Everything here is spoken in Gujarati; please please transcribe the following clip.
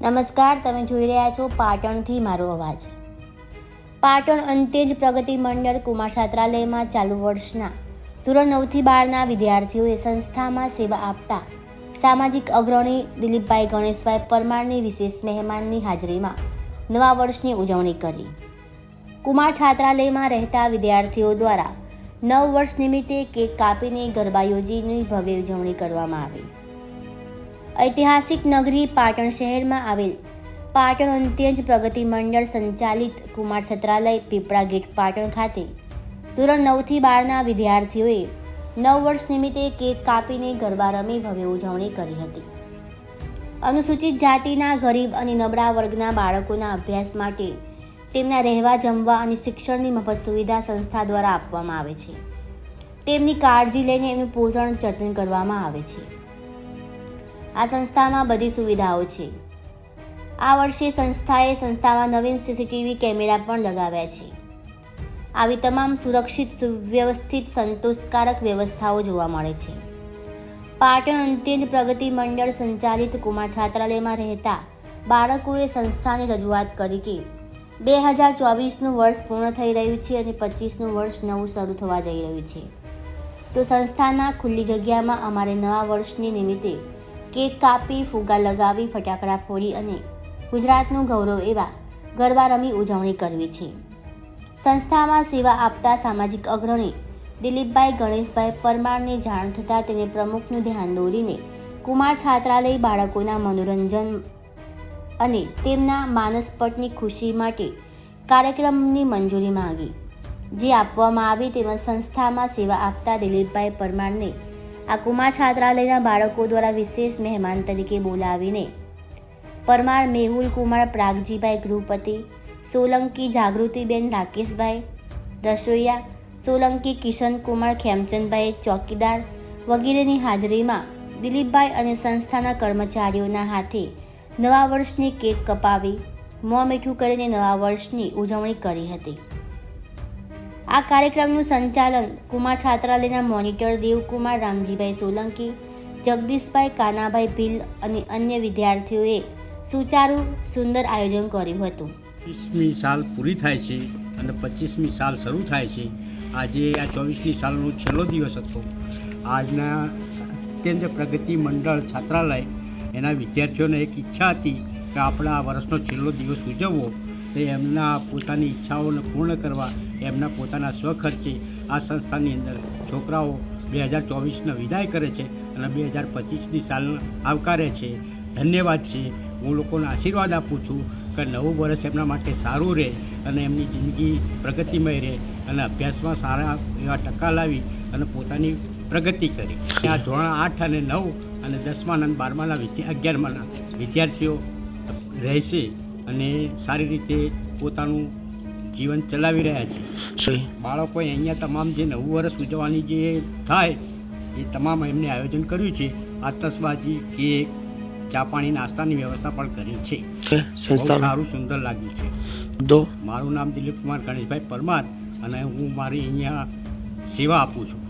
નમસ્કાર, તમે જોઈ રહ્યા છો પાટણથી મારો અવાજ. પાટણ અંતે જ પ્રગતિ મંડળ કુમાર છાત્રાલયમાં ચાલુ વર્ષના. ધોરણ નવથી બારના વિદ્યાર્થીઓએ સંસ્થામાં સેવા આપતા સામાજિક અગ્રણી દિલીપભાઈ ગણેશભાઈ પરમારની વિશેષ મહેમાનની હાજરીમાં નવા વર્ષની ઉજવણી કરી. કુમાર છાત્રાલયમાં રહેતા વિદ્યાર્થીઓ દ્વારા નવ વર્ષ નિમિત્તે કેક કાપીને ગરબા યોજીની ભવ્ય ઉજવણી કરવામાં આવી. ઐતિહાસિક નગરી પાટણ શહેરમાં આવેલ. પાટણ અંત્યજ પ્રગતિ મંડળ સંચાલિત કુમાર છત્રાલય પીપળા ગેટ પાટણ ખાતે. ધોરણ નવથી બારના વિદ્યાર્થીઓએ નવ વર્ષ નિમિત્તે કેક કાપીને ગરબા રમી ભવ્ય ઉજવણી કરી હતી. અનુસૂચિત જાતિના ગરીબ અને નબળા વર્ગના બાળકોના અભ્યાસ માટે તેમના રહેવા, જમવા અને શિક્ષણની મફત સુવિધા સંસ્થા દ્વારા આપવામાં આવે છે. તેમની કાળજી લઈને એમનું પોષણ, જતન કરવામાં આવે છે. આ સંસ્થામાં બધી સુવિધાઓ છે. આ વર્ષે સંસ્થાએ સંસ્થામાં નવીન સીસીટીવી કેમેરા પણ લગાવ્યા છે. આવી તમામ સુરક્ષિત, સુવ્યવસ્થિત, સંતોષકારક વ્યવસ્થાઓ જોવા મળે છે. પાટણ અંત્યજ પ્રગતિ મંડળ સંચાલિત કુમાર છાત્રાલયમાં રહેતા બાળકોએ સંસ્થાની રજૂઆત કરી કે બે હજાર ચોવીસનું વર્ષ પૂર્ણ થઈ રહ્યું છે અને પચીસનું વર્ષ નવું શરૂ થવા જઈ રહ્યું છે. તો સંસ્થાના ખુલ્લી જગ્યામાં અમારે નવા વર્ષની નિમિત્તે કેક કાપી, ફુગ્ગા લગાવી, ફટાકડા ફોડી અને ગુજરાતનું ગૌરવ એવા ગરબા રમી ઉજવણી કરવી છે. સંસ્થામાં સેવા આપતા સામાજિક અગ્રણી દિલીપભાઈ ગણેશભાઈ પરમારને જાણ થતાં તેને પ્રમુખનું ધ્યાન દોરીને કુમાર છાત્રાલય બાળકોના મનોરંજન અને તેમના માનસપટની ખુશી માટે કાર્યક્રમની મંજૂરી માંગી. જે આપવામાં આવી તેમાં સંસ્થામાં સેવા આપતા દિલીપભાઈ પરમારને આ કુમાર છાત્રાલયના બાળકો દ્વારા વિશેષ મહેમાન તરીકે બોલાવીને પરમાર મેહુલ કુમાર પ્રાગજીભાઈ ગૃહપતિ, સોલંકી જાગૃતિબેન રાકેશભાઈ, રસોઈયા, સોલંકી કિશન કુમાર ખેમચંદભાઈ ચોકીદાર વગેરેની હાજરીમાં દિલીપભાઈ અને સંસ્થાના કર્મચારીઓના હાથે નવા વર્ષની કેક કપાવી, મોં મીઠું કરીને નવા વર્ષની ઉજવણી કરી હતી. આ કાર્યક્રમનું સંચાલન કુમાર છાત્રાલયના મોનિટર દેવકુમાર, રામજીભાઈ સોલંકી, જગદીશભાઈ કાનાભાઈ ભીલ અને અન્ય વિદ્યાર્થીઓએ સુચારુ સુંદર આયોજન કર્યું હતું. વીસમી સાલ પૂરી થાય છે અને પચીસમી સાલ શરૂ થાય છે. આજે આ ચોવીસમી સાલનો છેલ્લો દિવસ હતો. આજના અત્યંત પ્રગતિ મંડળ છાત્રાલય, એના વિદ્યાર્થીઓને એક ઈચ્છા હતી કે આપણે આ વર્ષનો છેલ્લો દિવસ ઉજવવો. તો એમના પોતાની ઈચ્છાઓને પૂર્ણ કરવા એમના પોતાના સ્વખર્ચે આ સંસ્થાની અંદર છોકરાઓ બે હજાર ચોવીસને વિદાય કરે છે અને બે હજાર પચીસની સાલ આવકારે છે. ધન્યવાદ છે. હું લોકોને આશીર્વાદ આપું છું કે નવું વર્ષ એમના માટે સારું રહે અને એમની જિંદગી પ્રગતિમય રહે અને અભ્યાસમાં સારા એવા ટકા લાવી અને પોતાની પ્રગતિ કરી. આ ધોરણ આઠ અને નવ અને દસમા અને બારમાના વિદ્યા અગિયારમાના વિદ્યાર્થીઓ રહેશે. અને સારી રીતે પોતાનું જીવન ચલાવી રહ્યા છે. બાળકોએ અહીંયા તમામ જે નવું વર્ષ ઉજવવાની જે થાય એ તમામ એમને આયોજન કર્યું છે. આતશબાજી કેક ચા પાણી નાસ્તાની વ્યવસ્થા પણ કરી છે. સારું સુંદર લાગ્યું છે. મારું નામ દિલીપ કુમાર ગણેશભાઈ પરમાર અને હું મારી અહીંયા સેવા આપું છું.